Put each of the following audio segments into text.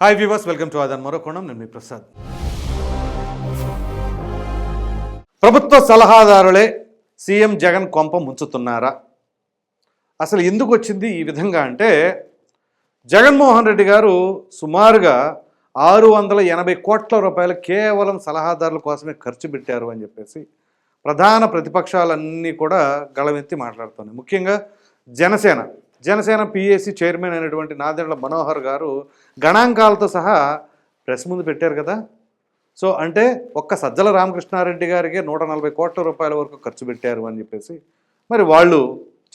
Hi viewers welcome to ఆదాన్ మరో కోణం నేను మీ ప్రసాద్ ప్రభుత్వ సలహాదారులే సీఎం జగన్ కొంప ముంచుతున్నారా? అసలు ఎందుకు వచ్చింది ఈ విధంగా అంటే జగన్మోహన్ రెడ్డి గారు సుమారుగా ఆరు వందల ఎనభై కోట్ల రూపాయలు కేవలం సలహాదారుల కోసమే ఖర్చు పెట్టారు అని చెప్పేసి ప్రధాన ప్రతిపక్షాలన్నీ కూడా గళమెత్తి మాట్లాడుతున్నాయి. ముఖ్యంగా జనసేన. జనసేన పిఏసి చైర్మన్ అయినటువంటి నాదెండ్ల మనోహర్ గారు గణాంకాలతో సహా ప్రెస్ ముందు పెట్టారు కదా. సో అంటే ఒక్క సజ్జల రామకృష్ణారెడ్డి గారికి నూట నలభై కోట్ల రూపాయల వరకు ఖర్చు పెట్టారు అని చెప్పేసి మరి వాళ్ళు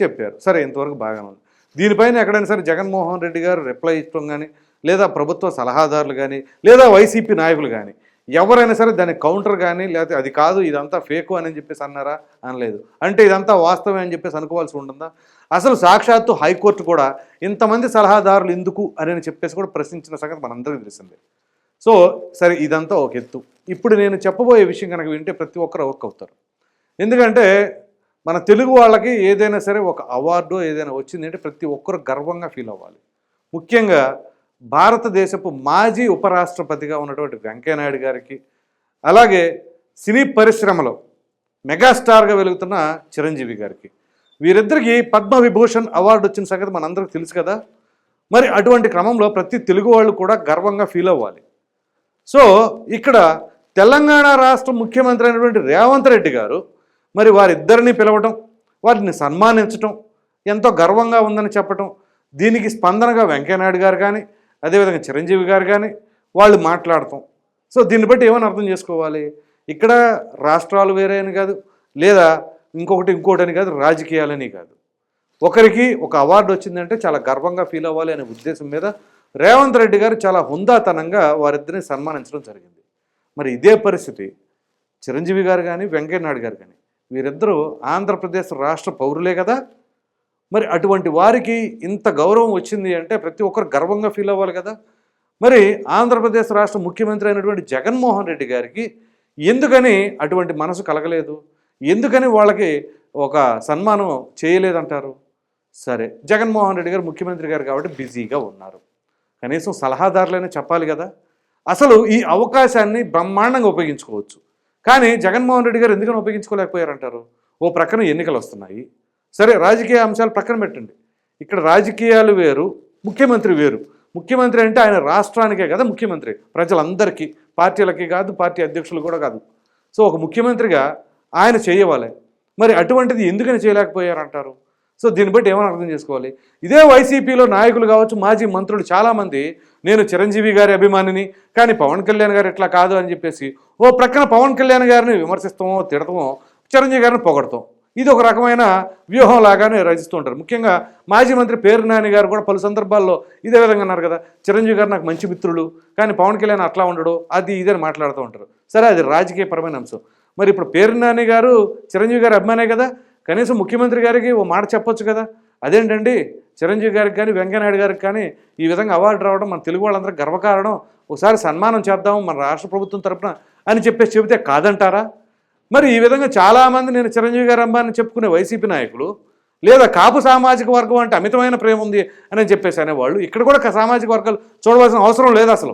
చెప్పారు. సరే ఇంతవరకు బాగానే ఉంది. దీనిపైన ఎక్కడైనా సరే జగన్మోహన్ రెడ్డి గారు రిప్లై ఇచ్చడం కానీ లేదా ప్రభుత్వ సలహాదారులు కానీ లేదా వైసీపీ నాయకులు కానీ ఎవరైనా సరే దాని కౌంటర్ కానీ లేకపోతే అది కాదు ఇదంతా ఫేకు అని చెప్పేసి అన్నారా? అనలేదు. అంటే ఇదంతా వాస్తవమే అని చెప్పేసి అనుకోవాల్సి ఉంటుందా? అసలు సాక్షాత్తు హైకోర్టు కూడా ఇంతమంది సలహాదారులు ఎందుకు అని చెప్పేసి కూడా ప్రశ్నించిన సంగతి మనందరికీ తెలిసిందే. సో సరే ఇదంతా ఒక ఎత్తు. ఇప్పుడు నేను చెప్పబోయే విషయం కనుక వింటే ప్రతి ఒక్కరు ఒక్క అవుతారు. ఎందుకంటే మన తెలుగు వాళ్ళకి ఏదైనా సరే ఒక అవార్డు ఏదైనా వచ్చిందంటే ప్రతి ఒక్కరు గర్వంగా ఫీల్ అవ్వాలి. ముఖ్యంగా భారతదేశపు మాజీ ఉపరాష్ట్రపతిగా ఉన్నటువంటి వెంకయ్యనాయుడు గారికి అలాగే సినీ పరిశ్రమలో మెగాస్టార్గా వెలుగుతున్న చిరంజీవి గారికి. వీరిద్దరికి పద్మవిభూషణ్ అవార్డు వచ్చిన సంగతి మనందరికీ తెలుసు కదా. మరి అటువంటి క్రమంలో ప్రతి తెలుగు వాళ్ళు కూడా గర్వంగా ఫీల్ అవ్వాలి. సో ఇక్కడ తెలంగాణ రాష్ట్ర ముఖ్యమంత్రి అయినటువంటి రేవంత్ రెడ్డి గారు మరి వారిద్దరిని పిలవటం వారిని సన్మానించటం ఎంతో గర్వంగా ఉందని చెప్పటం దీనికి స్పందనగా వెంకయ్యనాయుడు గారు కానీ అదేవిధంగా చిరంజీవి గారు కానీ వాళ్ళు మాట్లాడతాం. సో దీన్ని బట్టి ఏమని అర్థం చేసుకోవాలి? ఇక్కడ రాష్ట్రాలు వేరే అని కాదు లేదా ఇంకొకటి ఇంకోటి అని కాదు రాజకీయాలని కాదు. ఒకరికి ఒక అవార్డు వచ్చిందంటే చాలా గర్వంగా ఫీల్ అవ్వాలి అనే ఉద్దేశం మీద రేవంత్ రెడ్డి గారు చాలా హుందాతనంగా వారిద్దరిని సన్మానించడం జరిగింది. మరి ఇదే పరిస్థితి చిరంజీవి గారు కానీ వెంకయ్యనాయుడు గారు కానీ వీరిద్దరూ ఆంధ్రప్రదేశ్ రాష్ట్ర పౌరులే కదా? మరి అటువంటి వారికి ఇంత గౌరవం వచ్చింది అంటే ప్రతి ఒక్కరు గర్వంగా ఫీల్ అవ్వాలి కదా. మరి ఆంధ్రప్రదేశ్ రాష్ట్ర ముఖ్యమంత్రి అయినటువంటి జగన్మోహన్ రెడ్డి గారికి ఎందుకని అటువంటి మనసు కలగలేదు? ఎందుకని వాళ్ళకి ఒక సన్మానం చేయలేదంటారు? సరే జగన్మోహన్ రెడ్డి గారు ముఖ్యమంత్రి గారు కాబట్టి బిజీగా ఉన్నారు. కనీసం సలహాదారులైనా చెప్పాలి కదా. అసలు ఈ అవకాశాన్ని బ్రహ్మాండంగా ఉపయోగించుకోవచ్చు. కానీ జగన్మోహన్ రెడ్డి గారు ఎందుకని ఉపయోగించుకోలేకపోయారంటారు? ఓ ప్రక్కన ఎన్నికలు వస్తున్నాయి. సరే రాజకీయ అంశాలు పక్కన పెట్టండి. ఇక్కడ రాజకీయాలు వేరు ముఖ్యమంత్రి వేరు. ముఖ్యమంత్రి అంటే ఆయన రాష్ట్రానికే కదా ముఖ్యమంత్రి. ప్రజలందరికీ పార్టీలకి కాదు పార్టీ అధ్యక్షులు కూడా కాదు. సో ఒక ముఖ్యమంత్రిగా ఆయన చేయవాలి. మరి అటువంటిది ఎందుకని చేయలేకపోయారంటారు? సో దీన్ని బట్టి ఏమైనా అర్థం చేసుకోవాలి. ఇదే వైసీపీలో నాయకులు కావచ్చు మాజీ మంత్రులు చాలామంది నేను చిరంజీవి గారి అభిమానిని కానీ పవన్ కళ్యాణ్ గారు ఇట్లా కాదు అని చెప్పేసి ఓ ప్రక్కన పవన్ కళ్యాణ్ గారిని విమర్శిస్తామో తిడతామో చిరంజీవి గారిని పొగడతాం. ఇది ఒక రకమైన వ్యూహం లాగానే రచిస్తూ ఉంటారు. ముఖ్యంగా మాజీ మంత్రి పేరు నాని గారు కూడా పలు సందర్భాల్లో ఇదే విధంగా అన్నారు కదా చిరంజీవి గారు నాకు మంచి మిత్రులు కానీ పవన్ కళ్యాణ్ అట్లా ఉండడు అది ఇదని మాట్లాడుతూ ఉంటారు. సరే అది రాజకీయపరమైన అంశం. మరి ఇప్పుడు పేరు నాని గారు చిరంజీవి గారు అభిమానే కదా కనీసం ముఖ్యమంత్రి గారికి ఓ మాట చెప్పొచ్చు కదా. అదేంటండి చిరంజీవి గారికి కానీ వెంకయ్యనాయుడు గారికి కానీ ఈ విధంగా అవార్డు రావడం మన తెలుగు వాళ్ళందరూ గర్వకారణం. ఒకసారి సన్మానం చేద్దాము మన రాష్ట్ర ప్రభుత్వం తరఫున అని చెప్పేసి చెబితే కాదంటారా? మరి ఈ విధంగా చాలామంది నేను చిరంజీవి గారు అమ్మాని చెప్పుకునే వైసీపీ నాయకులు లేదా కాపు సామాజిక వర్గం అంటే అమితమైన ప్రేమ ఉంది అని చెప్పేసి అనేవాళ్ళు ఇక్కడ కూడా సామాజిక వర్గాలు చూడవలసిన అవసరం లేదు అసలు.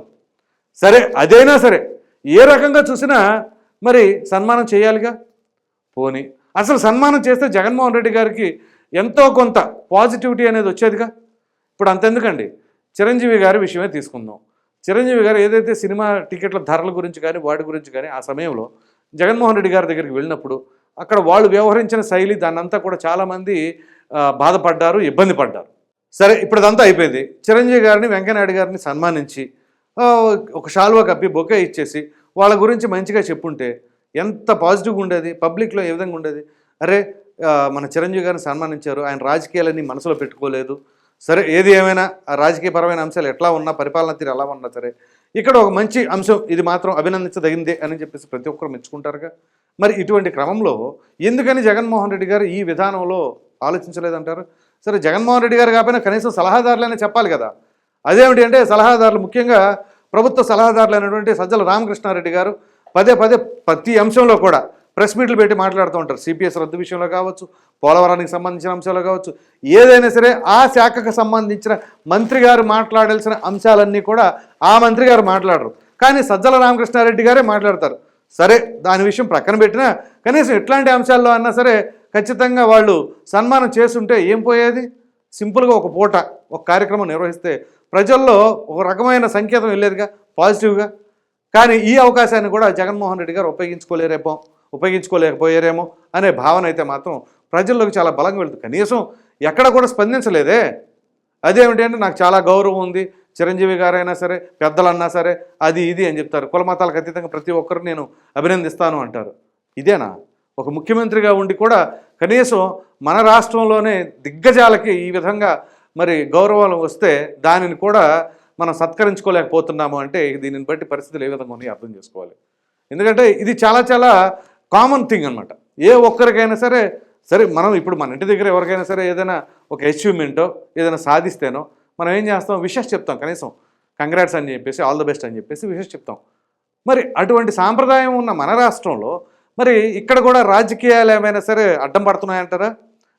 సరే అదైనా సరే ఏ రకంగా చూసినా మరి సన్మానం చేయాలిగా? పోని. అసలు సన్మానం చేస్తే జగన్మోహన్ రెడ్డి గారికి ఎంతో కొంత పాజిటివిటీ అనేది వచ్చేదిగా? ఇప్పుడు అంతెందుకండి. చిరంజీవి గారి విషయమే తీసుకుందాం. చిరంజీవి గారు ఏదైతే సినిమా టికెట్ల ధరల గురించి కానీ వాటి గురించి కానీ ఆ సమయంలో జగన్మోహన్ రెడ్డి గారి దగ్గరికి వెళ్ళినప్పుడు అక్కడ వాళ్ళు వ్యవహరించిన శైలి దాన్నంతా కూడా చాలామంది బాధపడ్డారు ఇబ్బంది పడ్డారు. సరే ఇప్పుడు అదంతా అయిపోయింది. చిరంజీవి గారిని వెంకయ్యనాయుడు గారిని సన్మానించి ఒక షాల్వా కప్పి బొకే ఇచ్చేసి వాళ్ళ గురించి మంచిగా చెప్పుంటే ఎంత పాజిటివ్గా ఉండేది పబ్లిక్లో ఏ విధంగా ఉండేది? అరే మన చిరంజీవి గారిని సన్మానించారు ఆయన రాజకీయాలని మనసులో పెట్టుకోలేదు. సరే ఏది ఏమైనా రాజకీయపరమైన అంశాలు ఎట్లా ఉన్నా పరిపాలన తీరు ఎలా ఉన్నా సరే ఇక్కడ ఒక మంచి అంశం ఇది మాత్రం అభినందించదగిందే అని చెప్పేసి ప్రతి ఒక్కరు మెచ్చుకుంటారుగా. మరి ఇటువంటి క్రమంలో ఎందుకని జగన్మోహన్ రెడ్డి గారు ఈ విధానంలో ఆలోచించలేదంటారు? సరే జగన్మోహన్ రెడ్డి గారు కాకపోయినా కనీసం సలహాదారులనే చెప్పాలి కదా. అదేమిటి అంటే సలహాదారులు ముఖ్యంగా ప్రభుత్వ సలహాదారులు అయినటువంటి సజ్జల రామకృష్ణారెడ్డి గారు పదే పదే ప్రతి అంశంలో కూడా ప్రెస్ మీట్లు పెట్టి మాట్లాడుతూ ఉంటారు. సిపిఎస్ రద్దు విషయంలో కావచ్చు పోలవరానికి సంబంధించిన అంశాలు కావచ్చు ఏదైనా సరే ఆ శాఖకు సంబంధించిన మంత్రి గారు మాట్లాడాల్సిన అంశాలన్నీ కూడా ఆ మంత్రి గారు మాట్లాడరు. కానీ సజ్జల రామకృష్ణారెడ్డి గారే మాట్లాడతారు. సరే దాని విషయం ప్రక్కన పెట్టినా కనీసం ఎట్లాంటి అంశాల్లో అన్నా సరే ఖచ్చితంగా వాళ్ళు సన్మానం చేస్తుంటే ఏం పోయేది? సింపుల్గా ఒక పూట ఒక కార్యక్రమం నిర్వహిస్తే ప్రజల్లో ఒక రకమైన సంకేతం వెళ్ళేదిగా పాజిటివ్గా. కానీ ఈ అవకాశాన్ని కూడా జగన్మోహన్ రెడ్డి గారు ఉపయోగించుకోలేరేమో. ఉపయోగించుకోలేకపోయారేమో అనే భావన అయితే మాత్రం ప్రజల్లోకి చాలా బలంగా వెళ్తుంది. కనీసం ఎక్కడ కూడా స్పందించలేదే. అదేమిటి అంటే నాకు చాలా గౌరవం ఉంది. చిరంజీవి గారైనా సరే పెద్దలన్నా సరే అది ఇది అని చెప్తారు. కుల మతాలకు అతీతంగా ప్రతి ఒక్కరు నేను అభినందిస్తాను అంటారు. ఇదేనా? ఒక ముఖ్యమంత్రిగా ఉండి కూడా కనీసం మన రాష్ట్రంలోనే దిగ్గజాలకి ఈ విధంగా మరి గౌరవాలు వస్తే దానిని కూడా మనం సత్కరించుకోలేకపోతున్నాము అంటే దీనిని బట్టి పరిస్థితులు ఏ విధంగా ఉన్నాయో అర్థం చేసుకోవాలి. ఎందుకంటే ఇది చాలా చాలా కామన్ థింగ్ అనమాట ఏ ఒక్కరికైనా సరే సరే మనం ఇప్పుడు మన ఇంటి దగ్గర ఎవరికైనా సరే ఏదైనా ఒక అచీవ్మెంటో ఏదైనా సాధిస్తేనో మనం ఏం చేస్తాం? విషెస్ చెప్తాం కనీసం. కంగ్రాట్స్ అని చెప్పేసి ఆల్ ద బెస్ట్ అని చెప్పేసి విషెస్ చెప్తాం. మరి అటువంటి సాంప్రదాయం ఉన్న మన రాష్ట్రంలో మరి ఇక్కడ కూడా రాజకీయాలు ఏమైనా సరే అడ్డం పడుతున్నాయంటారా?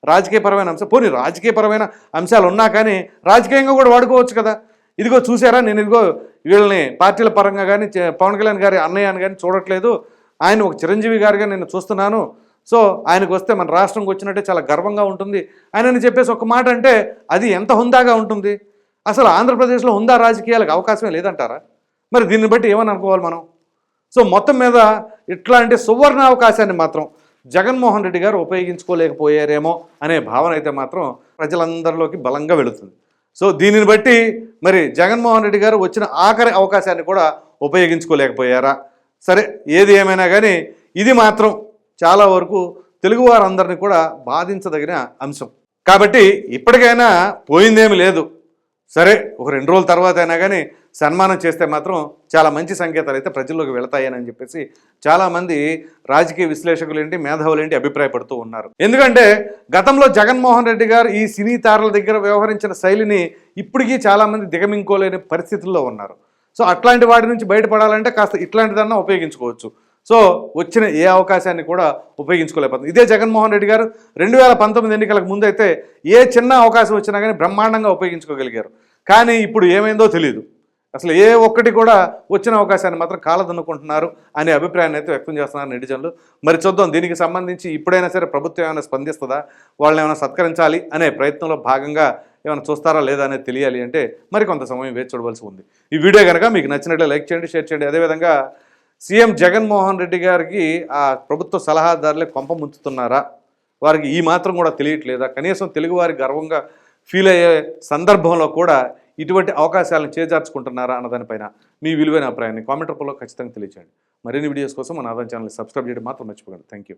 రాజకీయపరమైన అంశం పోనీ రాజకీయపరమైన అంశాలు ఉన్నా కానీ రాజకీయంగా కూడా వాడుకోవచ్చు కదా. ఇదిగో చూసారా? నేను ఇదిగో వీళ్ళని పార్టీల పరంగా కానీ చే- పవన్ కళ్యాణ్ గారి అన్నయ్య అని కానీ చూడట్లేదు. ఆయన ఒక చిరంజీవి గారిగా నేను చూస్తున్నాను. సో ఆయనకు వస్తే మన రాష్ట్రంకి వచ్చినట్టే చాలా గర్వంగా ఉంటుంది. ఆయనని చెప్పేసి ఒక మాట అంటే అది ఎంత హుందాగా ఉంటుంది? అసలు ఆంధ్రప్రదేశ్లో హుందా రాజకీయాలకు అవకాశమే లేదంటారా? మరి దీన్ని బట్టి ఏమని అనుకోవాలి మనం? సో మొత్తం మీద ఇట్లాంటి సువర్ణ అవకాశాన్ని మాత్రం జగన్మోహన్ రెడ్డి గారు ఉపయోగించుకోలేకపోయారేమో అనే భావన అయితే మాత్రం ప్రజలందరిలోకి బలంగా వెళుతుంది. సో దీనిని బట్టి మరి జగన్మోహన్ రెడ్డి గారు వచ్చిన ఆఖరి అవకాశాన్ని కూడా ఉపయోగించుకోలేకపోయారా? సరే ఏది ఏమైనా కానీ ఇది మాత్రం చాలా వరకు తెలుగువారందరినీ కూడా బాధించదగిన అంశం. కాబట్టి ఇప్పటికైనా పోయిందేమి లేదు. సరే ఒక రెండు రోజుల తర్వాత అయినా కానీ సన్మానం చేస్తే మాత్రం చాలా మంచి సంకేతాలు అయితే ప్రజల్లోకి వెళతాయని చెప్పేసి చాలామంది రాజకీయ విశ్లేషకులు ఏంటి మేధావులు ఏంటి అభిప్రాయపడుతూ ఉన్నారు. ఎందుకంటే గతంలో జగన్మోహన్ రెడ్డి గారు ఈ సినీ తారల దగ్గర వ్యవహరించిన శైలిని ఇప్పటికీ చాలామంది దిగమింకోలేని పరిస్థితుల్లో ఉన్నారు. సో అట్లాంటి వాటి నుంచి బయటపడాలంటే కాస్త ఇట్లాంటిదన్నా ఉపయోగించుకోవచ్చు. సో వచ్చిన ఏ అవకాశాన్ని కూడా ఉపయోగించుకోలేకపోతుంది ఇదే జగన్మోహన్ రెడ్డి గారు రెండు వేల పంతొమ్మిది ఎన్నికలకు ముందైతే ఏ చిన్న అవకాశం వచ్చినా కానీ బ్రహ్మాండంగా ఉపయోగించుకోగలిగారు. కానీ ఇప్పుడు ఏమైందో తెలియదు అసలు ఏ ఒక్కటి కూడా వచ్చిన అవకాశాన్ని మాత్రం కాలదన్నుకుంటున్నారు అనే అభిప్రాయాన్ని అయితే వ్యక్తం చేస్తున్నారు నెటిజన్లు. మరి చూద్దాం దీనికి సంబంధించి ఇప్పుడైనా సరే ప్రభుత్వం ఏమైనా స్పందిస్తుందా? వాళ్ళని ఏమైనా సత్కరించాలి అనే ప్రయత్నంలో భాగంగా ఏమైనా చూస్తారా లేదా అనేది తెలియాలి అంటే మరి కొంత సమయం వేచి చూడవలసి ఉంది. ఈ వీడియో కనుక మీకు నచ్చినట్లే లైక్ చేయండి షేర్ చేయండి. అదేవిధంగా సీఎం జగన్మోహన్ రెడ్డి గారికి ఆ ప్రభుత్వ సలహాదారులే కొంప ముంచుతున్నారా? వారికి ఈ మాత్రం కూడా తెలియట్లేదా? కనీసం తెలుగువారి గర్వంగా ఫీల్ అయ్యే సందర్భంలో కూడా ఇటువంటి అవకాశాలను చేజార్చుకుంటున్నారా అన్నదానిపైన మీ విలువైన అభిప్రాయాన్ని కామెంట్ రూపంలో ఖచ్చితంగా తెలియచేయండి. మరిన్ని వీడియోస్ కోసం మన ఆదాయం ఛానల్ సబ్స్క్రైబ్ చేయడం మాత్రం మర్చిపోకండి. Thank you